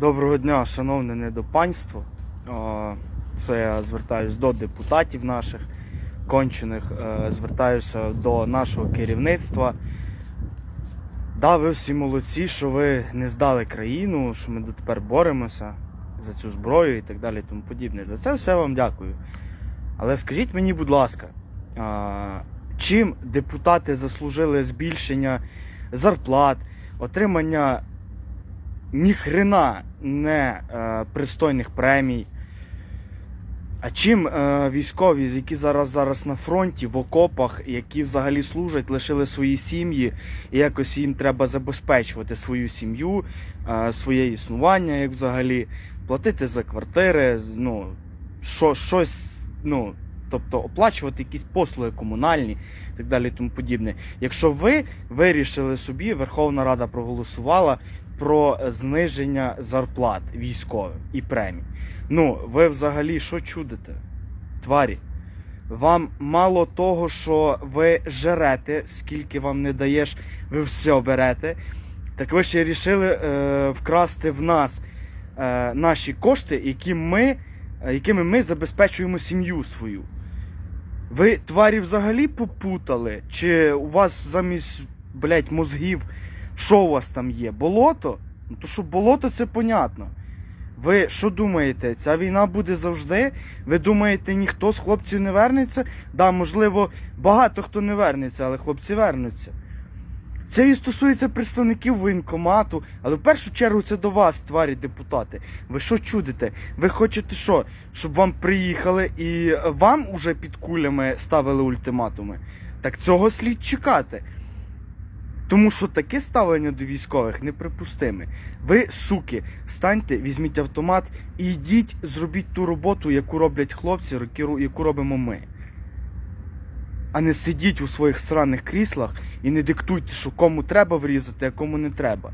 Доброго дня, шановне недопанство. Це я звертаюся до депутатів наших кончених, е, звертаюся до нашого керівництва. Да, ви всі молодці, що ви не здали країну, що ми дотепер боремося за цю зброю і так далі, і тому подібне. За це все вам дякую. Але скажіть мені, будь ласка, чим депутати заслужили збільшення зарплат, отримання ніхрена не е, пристойних премій. А чим е, військові, які зараз зараз на фронті, в окопах, які взагалі служать, лишили свої сім'ї, і якось їм треба забезпечувати свою сім'ю, е, своє існування, як взагалі, платити за квартири, ну, що, щось, ну, тобто оплачувати якісь послуги комунальні і так далі, і тому подібне. Якщо ви вирішили собі, Верховна Рада проголосувала про зниження зарплат військовим і премій. Ну, ви взагалі що чудите? Тварі. Вам мало того, що ви жерете, скільки вам не даєш, ви все берете. Так ви ще рішили е, вкрасти в нас е, наші кошти, які ми, е, якими ми забезпечуємо сім'ю свою. Ви тварі взагалі попутали? Чи у вас замість, блядь, мозгів що у вас там є? Болото? Ну то що болото це понятно. Ви що думаєте, ця війна буде завжди? Ви думаєте, ніхто з хлопців не вернеться? Да, можливо, багато хто не вернеться, але хлопці вернуться. Це і стосується представників воєнкомату, але в першу чергу це до вас, тварі депутати. Ви що чудите? Ви хочете що? Щоб вам приїхали і вам уже під кулями ставили ультиматуми? Так цього слід чекати. Тому що таке ставлення до військових неприпустиме. Ви, суки, станьте, візьміть автомат і йдіть, зробіть ту роботу, яку роблять хлопці, яку робимо ми. А не сидіть у своїх сраних кріслах і не диктуйте, що кому треба врізати, а кому не треба.